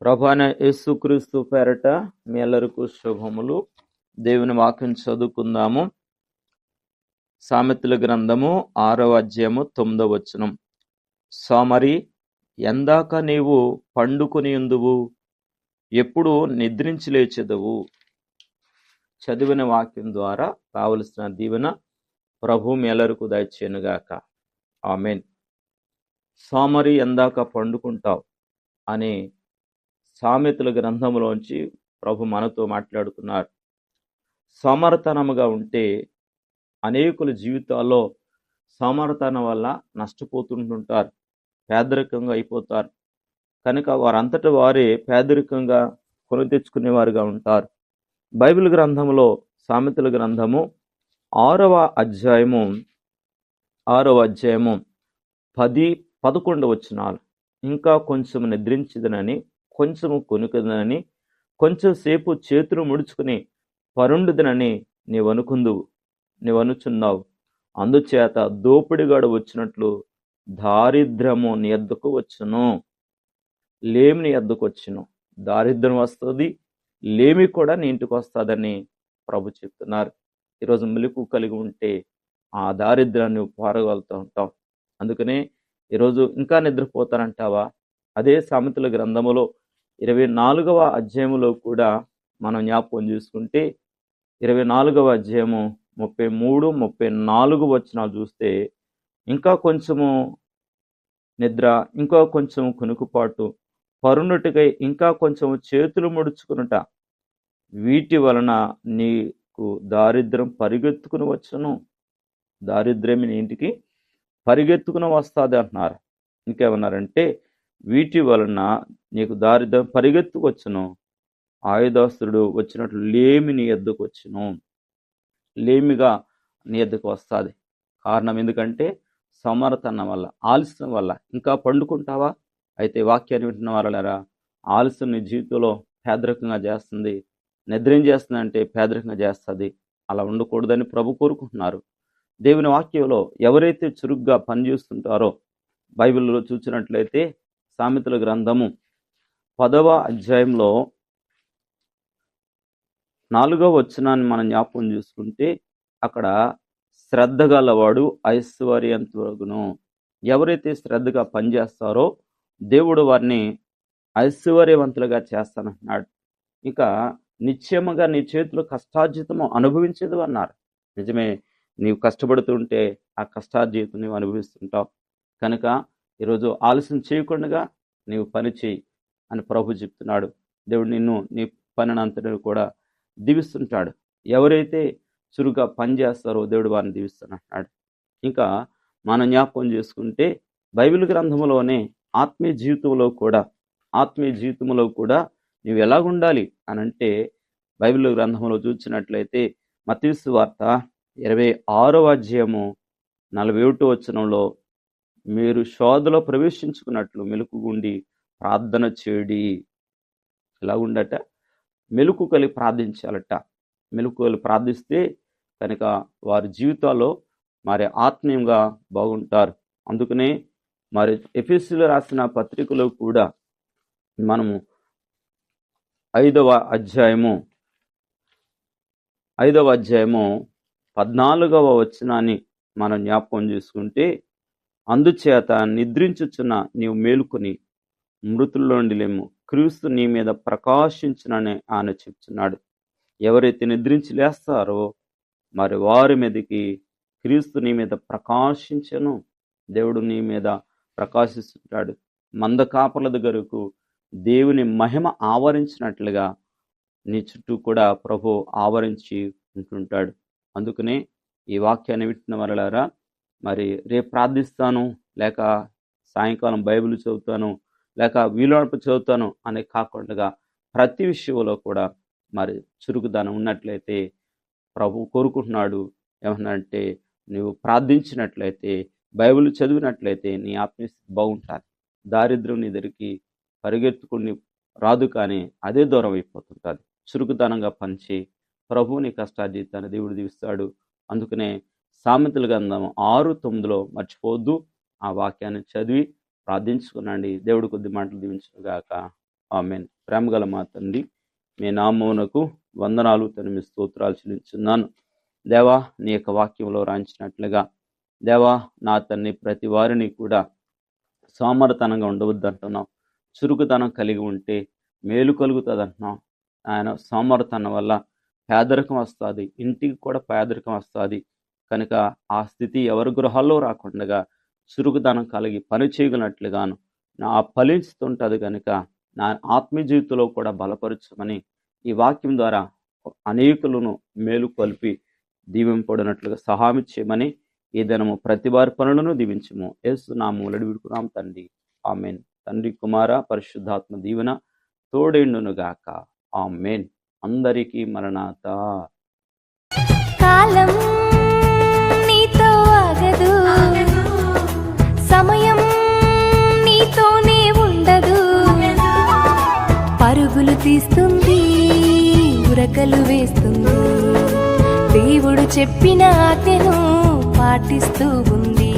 ప్రభాన యేసుక్రీస్తు పేరట మీ అందరికీ శుభములు. దేవుని వాక్యం చదువుకుందాము. సామెతల గ్రంథము ఆరవ అధ్యాయము తొమ్మిదవ వచనం. సోమరి ఎందాక నీవు పండుకొని ఉందువు ఎప్పుడు నిద్రించి లేచెదవు? చదివిన వాక్యం ద్వారా కావలసిన దీవెన ప్రభు మేలరకు దయచేనుగాక ఆమెన్. సోమరి ఎందాక పండుకుంటావు అని సామెతల గ్రంథంలోంచి ప్రభు మనతో మాట్లాడుతున్నారు. సమర్థనముగా ఉంటే అనేకుల జీవితాల్లో సమర్థన వల్ల నష్టపోతుంటుంటారు. పేదరికంగా అయిపోతారు. కనుక వారంతట వారే పేదరికంగా కొని తెచ్చుకునేవారుగా ఉంటారు. బైబిల్ గ్రంథంలో సామెతల గ్రంథము ఆరవ అధ్యాయము ఆరవ అధ్యాయము పది పదకొండు వచ్చినాలు ఇంకా కొంచెం నిద్రించదనని కొంచెము కొనుకదనని కొంచెం సేపు చేతులు ముడుచుకుని పరుండుదనని నీవనుకుందువు నీవనుచున్నావు. అందుచేత దోపిడిగాడు వచ్చినట్లు దారిద్ర్యము నీ ఎద్దకు వచ్చును. లేమి నీ ఎద్దకు వచ్చును. దారిద్ర్యం వస్తుంది లేమి కూడా నీ ఇంటికి వస్తుందని ప్రభు చెప్తున్నారు. ఈరోజు మెలకు కలిగి ఉంటే ఆ దారిద్ర్యాన్ని పారగలుగుతూ ఉంటాం. అందుకనే ఈరోజు ఇంకా నిద్రపోతానంటావా? అదే సామెతల గ్రంథములో ఇరవై నాలుగవ అధ్యాయంలో కూడా మనం జ్ఞాపకం చూసుకుంటే ఇరవై నాలుగవ అధ్యాయము ముప్పై మూడు ముప్పై నాలుగు వచనాలు చూస్తే ఇంకా కొంచెము నిద్ర ఇంకా కొంచెం కునుకుపాటు పరునుటికై ఇంకా కొంచెం చేతులు ముడుచుకునుట వీటి వలన నీకు దారిద్ర్యం పరిగెత్తుకుని వచ్చును. దారిద్ర్యం నీ ఇంటికి పరిగెత్తుకుని వస్తుంది అంటున్నారు. ఇంకేమన్నారంటే వీటి వలన నీకు దారి పరిగెత్తుకొచ్చును. ఆయుధాస్తుడు వచ్చినట్లు లేమి నీ ఎద్దుకు వచ్చును లేమిగా నీ ఎద్దుకు వస్తుంది. కారణం ఎందుకంటే సమర్థన వల్ల ఆలస్యం వల్ల. ఇంకా పండుకుంటావా? అయితే వాక్యాన్ని వింటున్న వాళ్ళరా ఆలస్యం నీ జీవితంలో పేదరికంగా చేస్తుంది. నిద్రం చేస్తుంది అంటే పేదరికంగా చేస్తుంది. అలా ఉండకూడదని ప్రభు కోరుకుంటున్నారు. దేవుని వాక్యంలో ఎవరైతే చురుగ్గా పనిచేస్తుంటారో బైబిల్లో చూసినట్లయితే సామెతల గ్రంథము పదవ అధ్యాయంలో నాలుగవ వచనాన్ని మనం జ్ఞాపకం చూసుకుంటే అక్కడ శ్రద్ధ గలవాడు ఐశ్వర్యంతుగును ఎవరైతే శ్రద్ధగా పనిచేస్తారో దేవుడు వారిని ఐశ్వర్యవంతులుగా చేస్తానంటున్నాడు ఇక నిశ్చయముగా నీ చేతులు కష్టార్జితము అనుభవించదు అన్నారు. నిజమే నీవు కష్టపడుతుంటే ఆ కష్టార్జితం నీవు అనుభవిస్తుంటావు. కనుక ఈరోజు ఆలస్యం చేయకుండా నీవు పని చేయి. అని ప్రభు చెప్తున్నాడు. దేవుడు నిన్ను నీ పనినంతటిని కూడా దీవిస్తుంటాడు. ఎవరైతే చురుగ్గా పని చేస్తారో దేవుడు వారిని దీవిస్తానంటున్నాడు. ఇంకా మనం జ్ఞాపకం చేసుకుంటే బైబిల్ గ్రంథంలోనే ఆత్మీయ జీవితంలో కూడా ఆత్మీయ జీవితంలో కూడా నీవు ఎలాగుండాలి అని అంటే బైబిల్ గ్రంథంలో చూసినట్లయితే మతీసు వార్త ఇరవై ఆరో అధ్యాయము నలభై ఒకటో వచనంలో మీరు శోధలో ప్రవేశించుకున్నట్లు మెలుకుగుండి ప్రార్థన చేయడి ఎలా మెలుకు కలిగి ప్రార్థించాలట. మెలుకు కలిగి ప్రార్థిస్తే కనుక వారి జీవితాల్లో మరి ఆత్మీయంగా బాగుంటారు. అందుకనే మరి ఎఫ్ఎస్సీలో రాసిన పత్రికలో కూడా మనము ఐదవ అధ్యాయము ఐదవ అధ్యాయము పద్నాలుగవ వచనాన్ని మనం జ్ఞాపకం చేసుకుంటే అందుచేత నిద్రించుచున్న నీవు మేలుకొని మృతుల్లోండి లేము క్రీస్తు నీ మీద ప్రకాశించునని ఆయన చెప్తున్నాడు. ఎవరైతే నిద్రించి లేస్తారో మరి వారి మీదకి క్రీస్తు నీ మీద ప్రకాశించను. దేవుడు నీ మీద ప్రకాశిస్తుంటాడు మంద కాపల దగ్గరకు దేవుని మహిమ ఆవరించినట్లుగా నీ చుట్టూ కూడా ప్రభు ఆవరించి ఉంటుంటాడు. అందుకనే ఈ వాక్యాన్ని విట్టిన వరలారా మరి రేపు ప్రార్థిస్తాను లేక సాయంకాలం బైబిల్ చదువుతాను లేక వీలునప్పుడు చదువుతాను అని కాకుండా ప్రతి విషయంలో కూడా మరి చురుకుదనం ఉన్నట్లయితే ప్రభు కోరుకుంటున్నాడు. ఏమన్నంటే నువ్వు ప్రార్థించినట్లయితే బైబిల్ చదివినట్లయితే నీ ఆత్మీయస్థితి బాగుంటుంది. దారిద్ర్యం నీ దగ్గరికి పరిగెత్తుకుని రాదు కానీ అదే దూరం అయిపోతుంటుంది. చురుకుదనంగా పంచి ప్రభువుని కష్టాజీతాన్ని దేవుడు దీవిస్తాడు. అందుకనే సామెతల గంధం ఆరు తొమ్మిదిలో మర్చిపోవద్దు. ఆ వాక్యాన్ని చదివి ప్రార్థించుకునండి. దేవుడు కొద్ది మాటలు దీవించుగాక ఆమెన్. ప్రేమగల మా తండ్రి మీ నామమునకు వందనాలు తనిమి స్తోత్రాలు చెల్లించున్నాను దేవా నీ యొక్క వాక్యంలో రాయించినట్లుగా దేవా నా తన్ని ప్రతి వారిని కూడా సోమరతనంగా ఉండవద్దు అంటున్నాం చురుకుతనం కలిగి ఉంటే మేలు కలుగుతుంది అంటున్నాం ఆయన సోమరతనం వల్ల పేదరికం వస్తుంది. ఇంటికి కూడా పేదరికం వస్తుంది. కనుక ఆ స్థితి ఎవరి గృహాల్లో రాకుండగా చురుకుదనం కలిగి పని చేయగలిగినట్లుగాను నా ఫలిస్తుంటుంది కనుక నా ఆత్మీయ జీవితంలో కూడా బలపరచమని ఈ వాక్యం ద్వారా అనేకులను మేలు కొలిపి దీవింపడినట్లుగా సహాయం చేయమని ఈ దినము ప్రతి వారి పనులను దీవించము. యేసు నా మూలడి విడుకున్నాం తండ్రి. ఆమెన్. తండ్రి కుమార పరిశుద్ధాత్మ దీవెన తోడేండునుగాక. ఆమెన్. అందరికీ మరణాత కాలం పరుగులు తీస్తుంది ఉరకలు వేస్తుంది. దేవుడు చెప్పిన ఆజ్ఞను పాటిస్తూ ఉంది.